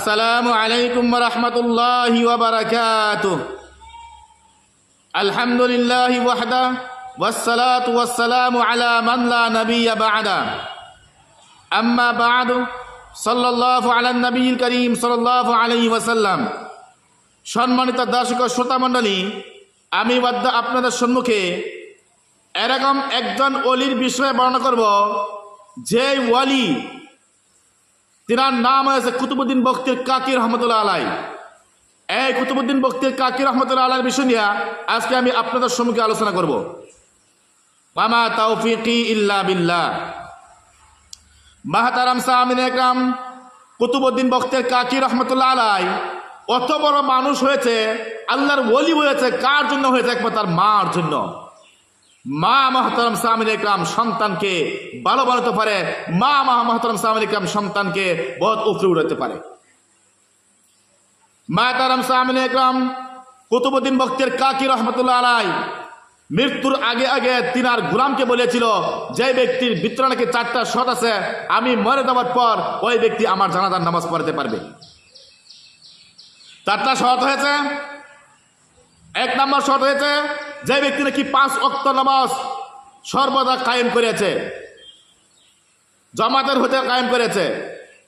السلام عليكم ورحمة الله وبركاته الحمد لله وحده والصلاة والسلام على من لا نبي بعده أما بعد صلى الله على النبي الكريم صلى الله عليه وسلم সম্মানিত দর্শক ও শ্রোতা মণ্ডলী আমি বাদ্য আপনাদের সম্মুখে এরকম একজন অলির বিষয়ে বর্ণনা করব যে ওয়ালি তিনার নাম হয়েছে কুতুবুদ্দিন বক্তির কাকির রহমতুল্লাহ আলাই। এই কুতুবুদ্দিন বক্তির কাকির রহমতুল্লাহ আলার বিষয় নিয়ে আজকে আমি আপনাদের সম্মুখে আলোচনা করব। মামা তৌফিকি ইল্লা বিল্লাহ। মাহাতারাম সামিন একরাম, কুতুবুদ্দিন বক্তের কাকি রহমতুল্লাহ আলাই অত বড় মানুষ হয়েছে, আল্লাহর ওলি হয়েছে, কার জন্য হয়েছে? একবার তার মার জন্য। মা মহতরম সামিন ইকরাম সন্তানকে ভালো বানাতে পারে, মা মা মহতরম ইকরাম সন্তানকে বহুত উপরে উড়াতে পারে। মা তারাম সামিন ইকরাম কুতুবুদ্দিন বক্তের কাকি রহমতুল্লাহ আলাই মৃত্যুর আগে আগে তিনার গুলামকে বলেছিল, যে ব্যক্তির ভিতরে নাকি চারটা শট আছে, আমি মরে যাওয়ার পর ওই ব্যক্তি আমার জানাজার নামাজ পড়াতে পারবে। চারটা শট হয়েছে, এক নম্বর শর্ত হয়েছে যে ব্যক্তি নাকি পাঁচ অক্ত নামাজ সর্বদা কায়েম করেছে, জমাতের হতে কায়েম করেছে,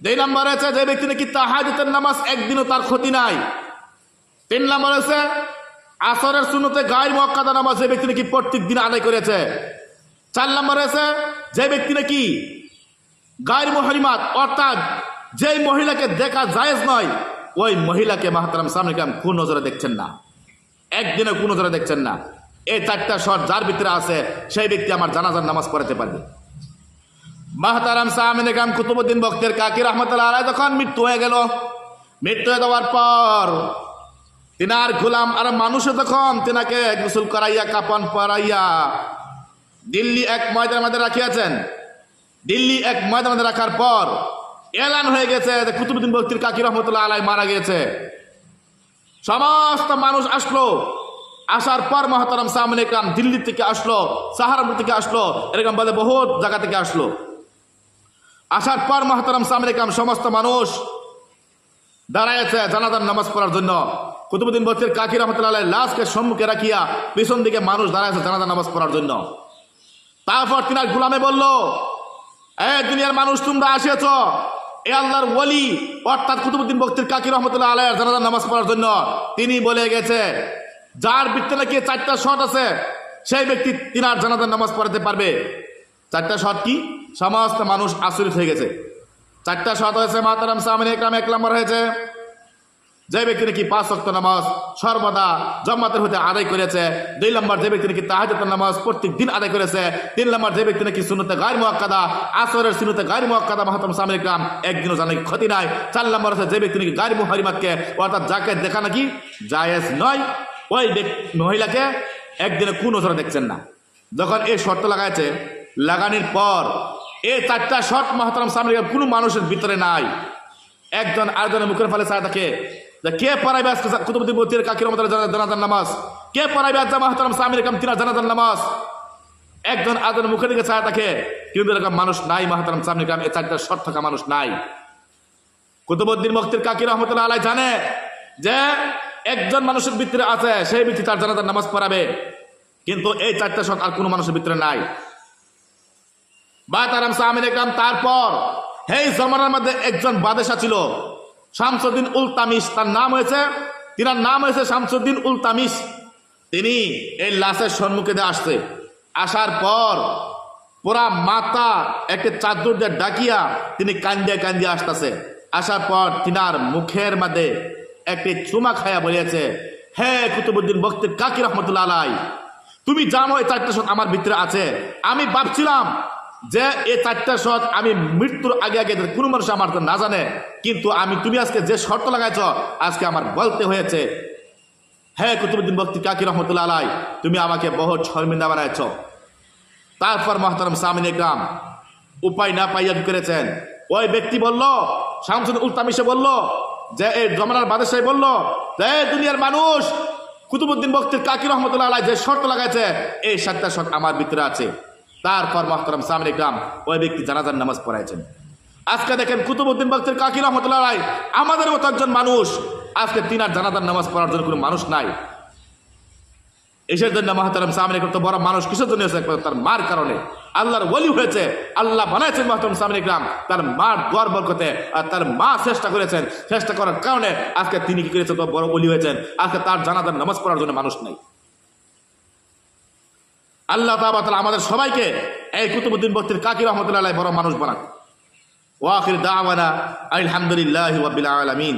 দুই নম্বর হয়েছে যে ব্যক্তি নাকি তাহাজতের নামাজ একদিনও তার ক্ষতি নাই। তিন নম্বর হয়েছে আসরের শুনতে গায়ের মক্কাদা নামাজ যে ব্যক্তি নাকি প্রত্যেক দিন আদায় করেছে। চার নম্বর হয়েছে যে ব্যক্তি নাকি গায়ের মহরিমাত, অর্থাৎ যেই মহিলাকে দেখা জায়েজ নয়, ওই মহিলাকে মাহাতারাম সামনে কোন নজরে দেখছেন না? একদিনে কোন নজরে দেখছেন না। এই চারটা শট যার ভিতরে আছে, সেই ব্যক্তি আমার জানাজার নামাজ পড়াতে পারবে। মাহতারাম সাহামিন গাম কুতুবুদ্দিন বক্তের কাকি রহমতুল্লাহ আলাই যখন মৃত্যু হয়ে গেল, মৃত্যু হয়ে যাওয়ার পর তিনার গোলাম আর মানুষে তখন তিনাকে গোসল করাইয়া, কাপন পরাইয়া দিল্লি এক ময়দানের মধ্যে রাখিয়াছেন, দিল্লি এক ময়দানের মধ্যে রাখার পর এলান হয়ে গেছে যে কুতুবুদ্দিন বক্তির কাকি রহমতুল্লাহ আলাই মারা গিয়েছে সমস্ত মানুষ আসলো। আসার পর মহাতারাম সামনে ইকরাম দিল্লি থেকে আসলো সাহারাপুর থেকে আসলো, এরকম বলে বহুত জায়গা থেকে আসলো। আসার পর মহাতারাম সামনে ইকরাম সমস্ত মানুষ দাঁড়াইছে জানাজার নামাজ পড়ার জন্য। কুতুবুদ্দিন বস্তির কাকি রহমতুল্লাহ লাশকে সম্মুখে রাখিয়া পিছন দিকে মানুষ দাঁড়াইছে জানাজার নামাজ পড়ার জন্য। তারপর তিনার গুলামে বলল, এ দুনিয়ার মানুষ, তোমরা আসিয়াছ এ আল্লাহর ওলি অর্থাৎ কুতুবুদ্দিন বক্তির কাকি রহমতুল্লাহ আলাই জানাজার নামাজ পড়ার জন্য। তিনি বলে গেছে যার বৃত্তে নাকি চারটা শট আছে, সেই ব্যক্তি তিনার জানাজার নামাজ পড়াতে পারবে। চারটা শট কি? সমস্ত মানুষ আচরিত হয়ে গেছে। চারটা শট হয়েছে মাতারাম সামিন একরাম, এক নম্বর হয়েছে। যে ব্যক্তি নাকি পাঁচ শক্ত নামাজ সর্বদা জম্মাতের হতে আদায় করেছে, দুই নম্বর যে ব্যক্তি নাকি তাহাজতের নামাজ প্রত্যেক দিন আদায় করেছে, তিন নম্বর যে ব্যক্তি নাকি শুনতে গায়ের মোয়াক্কাদা, আসরের শুনতে গায়ের মোয়াক্কাদা মাহাতম সামিল ইকরাম একদিনও জানাই ক্ষতি নাই। চার নম্বর আছে যে ব্যক্তি নাকি গায়ের মুহারিমাতকে, অর্থাৎ যাকে দেখা নাকি জায়েজ নয় ওই মহিলাকে একদিনে কোন ওজনে দেখছেন না। যখন এই শর্ত লাগাইছে, লাগানোর পর এই চারটা শর্ট মহাতারাম সামনে কোনো মানুষের ভিতরে নাই। একজন আরেকজনের মুখের ফলে চায় থাকে যে, কে পড়াইবে আজকে কুতুবুদ্দিন বতির কাকির মতো জানাজার নামাজ? কে পড়াইবে আজ মাহতারাম সামির কাম তিনা জানাজার নামাজ? একজন আরেকজনের মুখের দিকে চায় থাকে কিন্তু এরকম মানুষ নাই মাহতারাম সামনে কাম, এই চারটা শর্ট থাকা মানুষ নাই। কুতুবুদ্দিন মুক্তির কাকির রহমতুল্লাহ আলাই জানে যে একজন মানুষের ভিতরে আছে, সেই ব্যক্তি তার জানাজার নামাজ পড়াবে। কিন্তু এই চারটা শর্ট আর কোনো মানুষের ভিতরে নাই। বা তারাম সামিন একরাম, তারপর এই জমানার মধ্যে একজন বাদেশা ছিল, শামসুদ্দিন উল তামিস তার নাম হয়েছে, তিনার নাম হয়েছে শামসুদ্দিন উল তামিস তিনি এই লাশের সম্মুখে দিয়ে আসছে। আসার পর পুরা মাথা, একটা চাদর দিয়ে ডাকিয়া তিনি কান্দিয়া কান্দিয়া আসতেছে। আসার পর তিনার মুখের মধ্যে একটি চুমা খায়া বলিয়েছে, হে কুতুবুদ্দিন বক্তের কাকি রহমতুল্লাহ আলাই, তুমি জানো এই চারটা শত আমার ভিতরে আছে। আমি ভাবছিলাম যে এই চারটা শট আমি মৃত্যুর আগে আগে কোনো মানুষ আমার তো না জানে, কিন্তু আমি তুমি আজকে যে শর্ত লাগাইছ, আজকে আমার বলতে হয়েছে। হ্যাঁ কুতুবুদ্দিন বক্তি, কাকি রহমতুল্লাহ আলাই, তুমি আমাকে বহুত শর্মিন্দা বানাইছ। তারপর মহতারাম সামিন ইকরাম উপায় না পাইয়া করেছেন? ওই ব্যক্তি বলল শামসুদ উল্তামিশে বলল যে এই জমানার বাদেশাই বলল, যে দুনিয়ার মানুষ কুতুবুদ্দিন বক্তির কাকি রহমতুল্লাহ আলাই যে শর্ত লাগাইছে, এই সাতটা শর্ত আমার ভিতরে আছে। তারপর মহতারাম সামিন গ্রাম ওই ব্যক্তি জানাজার নামাজ পড়াইছেন। আজকে দেখেন কুতুবুদ্দিন বক্তের কাকি রহমতুল্লাহ রায় আমাদের মতো একজন মানুষ, আজকে তিন আর জানাতার নামাজ পড়ার জন্য কোনো মানুষ নাই। এসের জন্য মহাতারাম সামনে করতে বড় মানুষ, কিসের জন্য তার মার কারণে। আল্লাহর বলি হয়েছে, আল্লাহ বানাইছেন মহাতারাম সামনে গ্রাম। তার মার দোয়ার বরকতে, আর তার মা চেষ্টা করেছেন, চেষ্টা করার কারণে আজকে তিনি কি করেছেন তো বড় বলি হয়েছেন। আজকে তার জানাতার নামাজ পড়ার জন্য মানুষ নেই। আল্লাহ তাআলা আমাদের সবাইকে এই কুতুবুদ্দিন বক্তির কাকি রহমতুল্লাহ বড় মানুষ বানাক। ওয়াখির দাওয়ানা আলহামদুলিল্লাহি আলামিন।